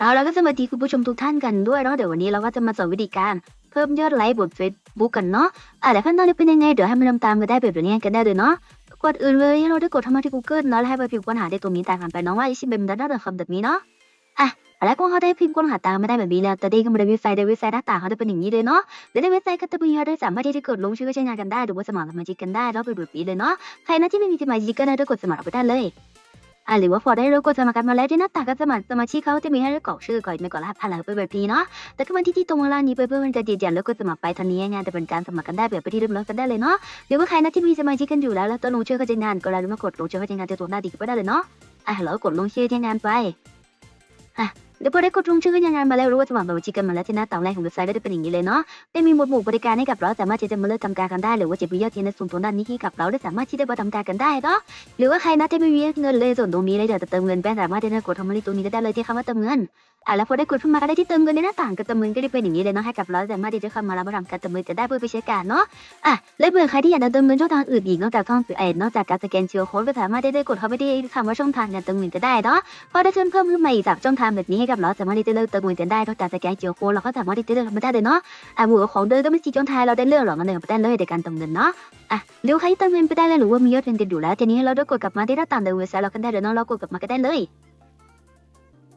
เอาแล้วก็สวัสดีคุณผู้ชมทุกท่านกันด้วยเนาะเดี๋ยววันนี้เราก็จะมาสอนวิธีการเพิ่มยอดไลค์บน Facebook กันเนาะอะแต่ขั้นตอนนี้เป็นยังไง เดี๋ยวให้มาทำตามกันได้แบบนี้กันได้เลยเนาะกดอื่นเลยเราได้กดเข้ามาที่ Google เนาะแล้วให้ไปพิมพ์ค้นหาในตรงนี้ตามกันไปเนาะว่าอิชิเบมดัตด้าคำแบบนี้เนาะอะแล้วก็เขาได้พิมพ์ค้นหาตามมาได้แบบนี้แล้วแต่ได้ก็มาในเว็บไซต์ในเว็บไซต์หน้าต่างเขาจะเป็นอย่างนี้เลยเนาะเดี๋ยวในเว็บไซต์ก็จะมีเราได้สามารถที่จะกดลงชื่อใช้งานกันได้หรือว่าสมัครสมาชิกกันได้แล้วเป็นแบบนี้เลยเนาะใครนะที่ไม่มีสมาชิกก็ได้กดสมัครไปได้เลย อะหรือว่าพอได้รู้กฎสมัครกันมาแล้วที่หน้าตาก็สมัครสมาชิกเขาจะมีให้เรากรอกชื่อก่อนไม่ก่อนรหัสผ่านหลังไปแบบนี้เนาะแต่ก็มาที่ที่ตรงเวลางนี้ไปเพื่อมันจะยืนยันแล้วก็สมัครไปทันนี้งานแต่เป็นการสมัครกันได้แบบไปที่เรียบร้อนกันได้เลยเนาะหรือว่าใครนะที่มีสมาชิกกันอยู่แล้วแล้วต้องลงชื่อเข้าใจงานก็แล้วมากดลงชื่อเข้าใจงานจะตัวหน้าดีก็ได้เลยเนาะอะแล้วกดลงชื่อเข้าใจงานไปอะ เดี๋ยวพอได้กดลงชื่อเข้าใจงานมาแล้วรู้ว่าสมัครสมาชิกันมาแล้วที่หน้าต่างแรกของเว็บไซต์ก็จะเป็นอย่างนี้เลยเนาะได้มีหมวดหมู่บริการให้กับเราสามารถที่จะมาเลือกทำการกันได้ หรือว่าจะมียอดเทียนในส่วนตรงด้านนี้ให้กับเราได้สามารถที่จะมาทำการกันได้เนาะหรือว่าใครนะที่ไม่มีเงินเลยส่วนตรงนี้เลยเดี๋ยวจะเติมเงินแป้งสามารถที่จะกดทำมาที่ตรงนี้ได้เลยที่คำว่าเติมเงินอะแล้วพอได้กดขึ้นมาก็ได้ที่เติมเงินในหน้าต่างก็เติมเงินก็ได้เป็นอย่างนี้เลยเนาะให้กับเราสามารถที่จะเข้ามารับทำการเติมเงินจะได้เพื่อไปใช้การเนาะอะและเผื่อใครที่อยากจะเติมเงินช่องทางอื่นอีกนอกจากช่องเอ็นนอกจากการสแกน QR code ก็สามารถได้ได้กดเข้าไปที่คำว่าช่องทางการเติมเงินก็ได้เนาะพอได้เพิ่มเพิ่มขึ้นมาอีกจากช่องทางแบบนี้ให้กับเราสามารถที่จะเลือกเติมเงินกันได้นอกจากสแกน QR code เราก็สามารถที่จะเลือกทำไม่ได้เลยเนาะอะหมู่ของเดินก็ไม่ชี้ช่องทางเราได้เลือกหรอกมันเดินไปได้เลยในการติมเงินเนาะอะหรือใครติมเงินไปได้แล้วหรือว่ามียอดเงินติดอยู่แล้วทีนี้เราได้กดกลับมาที่หน้าต่างในเว็บไซต์เราก็ได้เลยเนาะเรากดกลับมาก็ได้เลย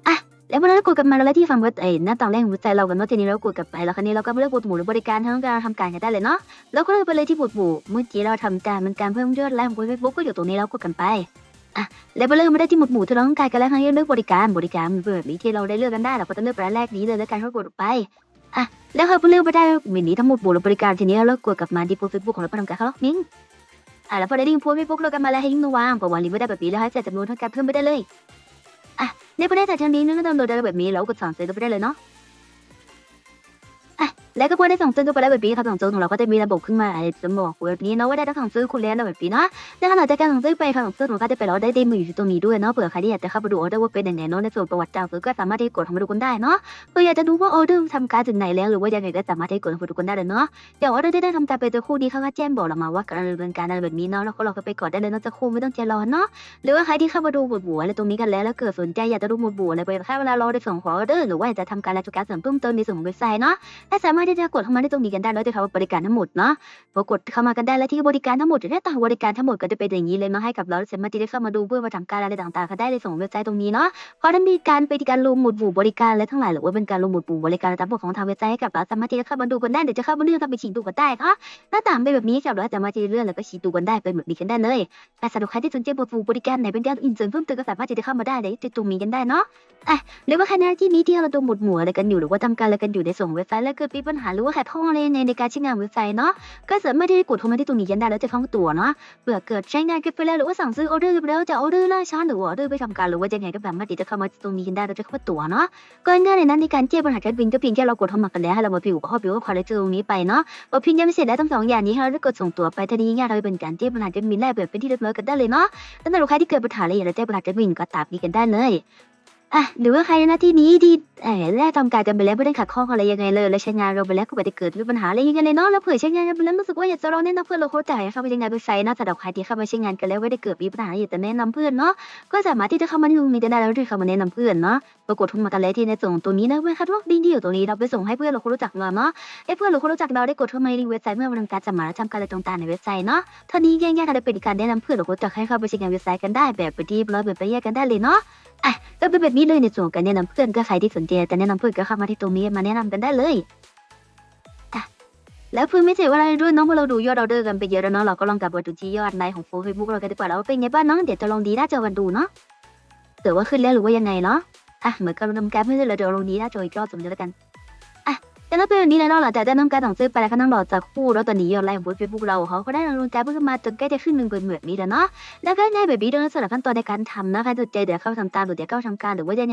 อะแล้วเมื่อเรากดกลับมาแล้วที่ฟังเว็บเอ้หน้าต่างแรกของเว็บไซต์เรากันเนาะทีนี้เรากดกลับไปแล้วคราวนี้เราก็เลือกบทหมู่หรือบริการทั้งการทำการกันได้เลยเนาะแล้วก็เลือกไปเลยที่บทหมู่เมื่อกี้เราทำการมันการเพิ่มยอดไลค์ของเฟซบุ๊กก็อยู่ตรงนี้เรากดกันไป อะแล้วไปเลือกมาได้ที่หมวดหมู่ที่เราต้องการกันแล้วคราวนี้เลือกบริการบริการมันเป็นแบบนี้ที่เราได้เลือกกันได้เราก็ต้องเลือกไปแรกนี้เลยแล้วกันก็กดไปอะแล้วเราเลือกไปได้มินี้ทั้งหมดหมู่หรือบริการทีนี้เรากดกลับมาที่โปรเฟซบุ๊กของเราไปทำการเข้าล็อกนิ้งอะแล้วพอได้ลิงโพสต์ไม่พกเรากันมาแล้วให้ลิงก์มาวางพอวางลิงก์ไม่ได้แบบนี้แล้วให้จัดจำนวนเท่ากันเพิ่มไปได้เลยอะในประเด็นจากทางนี้นึกว่าดาวน์โหลดได้แบบนี้แล้วกดสั่งซื้อก็ไปได้เลยเนาะ แล้วก็พอได้สั่งซื้อก็ไปได้แบบนี้ครับสั่งซื้อของเราก็จะมีระบบขึ้นมาจะบอกแบบนี้เนาะว่าได้ทั้งสั่งซื้อคุณแล้วแบบนี้นะและขณะจากการสั่งซื้อไปค่ะสั่งซื้อของเราก็จะไปแล้วได้เดโมออยู่ตรงนี้ด้วยเนาะเผื่อใครที่อยากจะเข้าไปดูออเดอร์ว่าเป็นยังไงเนาะในส่วนประวัติการซื้อก็สามารถที่กดเข้ามาดูกันได้เนาะเผื่ออยากจะดูว่าออเดอร์ทำการถึงไหนแล้วหรือว่ายังไงก็สามารถที่กดเข้ามาดูกันได้เลยเนาะเดี๋ยวออเดอร์ที่ได้ทำการไปจอคู่นี้เขาก็แจ้งบอกเรามาว่าการดำเนินการอะไรแบบนี้เนาะแล้วก็เราก็ไปกดได้เลยเนาะจะคู่ไม่ต้องใจร้อนเนาะหรือว่าใครที่เข้ามาดูหมวดหมู่อะไรตรงนี้กันแล้วแล้วเกิดสนใจอยากจะดูหมวดหมู่อะไรไปแค่เวลารอในส่วนของออเดอร์หรือว่าอยากจะทำการรายการเสริมเพิ่มเติมในส่วนของเว็บไซต์เนาะและสามารถที่จะกดเข้ามาได้ตรงนี้กันได้แล้วจะเขาบริการทั้งหมดเนาะพอกดเข้ามากันได้แล้วที่บริการทั้งหมดจะได้ต่างบริการทั้งหมดก็จะเป็นอย่างนี้เลยเนาให้กับเราสามารถที่จะเข้ามาดูเพื่อมาทำการอะไรต่างๆก็ได้ในส่งเว็บไซต์ตรงนี้เนาะเพราะถ้ามีการไปการลงหมวดหมู่บริการและทั้งหลายหรือว่าเป็นการลงหมวดหมู่บริการตามพวกของทางเว็บไซต์ให้กับเราสามารถที่จะเข้ามาดูกันได้เดี๋ยวจะเข้ามาเลือกกันไปฉีกดูกันได้ค่ะหน้าต่างเป็นแบบนี้ครับเราสามารถที่จะเลื่อนแล้วก็ชี้ดูกันได้เป็นแบบนี้กันได้เลยแต่สำหรับใครที่สนใจบทฟูบริการไหนเป็นการอินเสริมเพิ่มเติมก็สามารถที่จะเข้ามาได้เลยตรงนี้กันได้เนาะอะหรือว่าครนะที่นี้ที่เราดูหมวดหมู่อะไรกันอยู่หรือว่าทำการอะไรกันอยู่ในส่วนของเว็บไซต์แล้วเกิดมีปัญหาหรือว่าขัดข้องอะไรในในการใช้งานเว็บไซต์เนาะก็สามารถที่จะกดเข้ามาที่ตรงนี้กันได้แล้วจะคล่องตัวเนาะเผื่อเกิดใช้งานกันไปแล้วหรือว่าสั่งซื้อออเดอร์ไปแล้วจะออเดอร์ล่าช้าหรือว่าออเดอร์ไปทำการหรือว่ายังไงก็สามารถที่จะเข้ามาตรงนี้กันได้แล้วจะเข้าตัวเนาะก็ง่ายเลยนะในการแก้ปัญหาการบินก็เพียงแค่เรากดเข้ามากันแล้วให้เรามาพิมพ์ข้อพิมพ์ว่าคอลเลกชันตรงนี้ไปเนาะพอพิมพ์ยังไม่เสร็จแล้วทั้งสองอย่างนี้ให้เรากดส่งตัวไปทีนี้งานเราเป็นการแจ้ปัญหาจะมีแลกแบบเป็นที่เรียบร้อยกันได้เลยเนาะถ้าสำหรับใครที่เกิดปัญหาอะไรอยากจะแจ้ปัญหาจะมีก็ตามนี้กันได้เลย อะหรือว่าใครในะที่นี้ที่เออแรกทำการกันไปแล้วไม่ได้ขัดข้องอะไรยังไงเลยแล้วใช้งานเราไปแล้วก็ไม่ได้เกิดมีปัญหาอะไรยังไงเลยเนาะแล้วเผื่อใช้งานกันไปแล้วรู้สึกว่าอยากจะลองแนะนำเพื่อนเราเข้าใจเข้าไปยังไงไปใช้นะสำหรับใครที่เข้ามาใช้งานกันแล้วไม่ได้เกิดมีปัญหาอยากจะแนะนำเพื่อนเนาะก็สามารถที่จะเข้ามาดูมีได้แล้วที่เข้ามาแนะนำเพื่อนเนาะปรากฏทุนมากันแล้วที่ในส่งตัวนี้นะเว้ยคัดลอกลิงก์ที่อยู่ตรงนี้เราไปส่งให้เพื่อนเราคนรู้จักเราเนาะให้เพื่อนหรือคนรู้จักเราได้กดเข้ามาในเว็บไซต์เมื่อวันการสมัครและทำการอะไรต่างๆในเว็บไซต์เนาะเท่านี้ง่ายๆก็ได้เป็นการแนะนำเพื่อนหรือคนรู้จักให้เข้าไปใช้งานเว็บไซต์กันได้แบบไปที่เราแบบไปแยกกันได้เลยเนาะอะก็เป็นแบบนี้เลยในส่วนการแนะนำเพื่อนก็ใครที่สนใจจะแนะนำเพื่อนก็เข้ามาที่ตรงนี้มาแนะนำกันได้เลยแล้วเพื่อนไม่ใช่ว่าอะไรด้วยน้องพอเราดูยอดออเดอร์กันไปเยอะแล้วเนาะเราก็ลองกลับมาดูที่ยอดในของโฟเฟซบุ๊กเรากันดีกว่าแล้วว่าเป็นไงบ้างน้องเดี๋ยวจะลองดีหน้าจอวันดูเนาะเกิดว่าขึ้นแล้วหรือว่ายังไงเนาะอะเหมือนกับเราทำการเพื่อเราเดี๋ยวลองดีหน้าจออีกรอบสมเด็จากได้นำการสั่งซื้อไปแล้วกัน นการเพิ่มมาจนใกล้จะขึ้นหนึ่งเป็นแบบนี้แล้วเนาะแล้วก็ง่ายแบบนี้โดยสำหรับขั้นตอนในการทำนะใครสนใจเดี๋ยวเข้าทำตามหรือเดี๋ยวเข้าทำการหรือว่ายั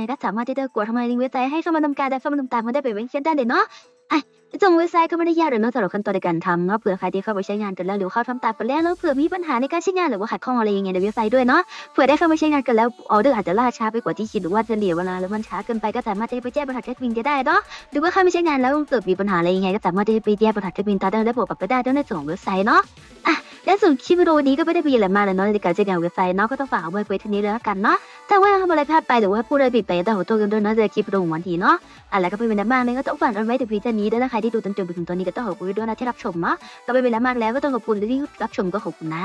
ง จงเว็บไซต์เขามาทำการไม่ได้ยเนาะไอ้จงเว็บไซต์ก็ไม่ได้ยากเลยเนสำหรับขั้นตอนในการทำเนาะเผื่อใครที่เข้าไปใช้งานกันแล้วหรือเข้าทำตามไปแล้วแล้วเผื่อมีปัญหาในการใช้งานหรือว่าขัดข้องอะไรยังไงในเว็บไซต์ด้วยเนาะเผื่อได้เข้าไปใช้งานกันแล้วออเดอร์อาจจะล่าช้าไปกว่าที่คิดหรือว่าจะเหลียวเวลาแล้วมันช้าเกินไปก็สามารถที่จะไปแจ้งปัญหาแจ็ควินก็ได้เนาะหรือว่าใครไม่ใช้งานแล้วเกิดมีปัญหาอะไรยังไงก็สามารถที่จะไปแก้ปัญหาที่บินตาได้และบวกกับไปได้ด้วยในส่วนของเว็บไซต์เนาะอะและส่วนคลิปวิดีโอนี้ก็ไม่ได้มีอะไรมากเลยเนาะในการใช้งานเว็บไซต์เนาะก็ต้องฝากเอาไว้ไว้ท่านี้เลยละกันเนาะ ถ้าว่าทำอะไรพลาดไปหรือว่าพูดอะไรผิดไปแต่ขอโทษกันด้วยนะจะคลิปลงวันทีเนาะอะไรก็เป็นเวลามากเลยก็ต้องฝากกันไว้ถึงพีเจนี้ด้วยนะใครที่ดูจนจบไปถึงตอนนี้ก็ต้องขอบคุณด้วยนะที่รับชมเนาะก็เป็นเวลามากแล้วก็ต้องขอบคุณที่รับชมก็ขอบคุณนะ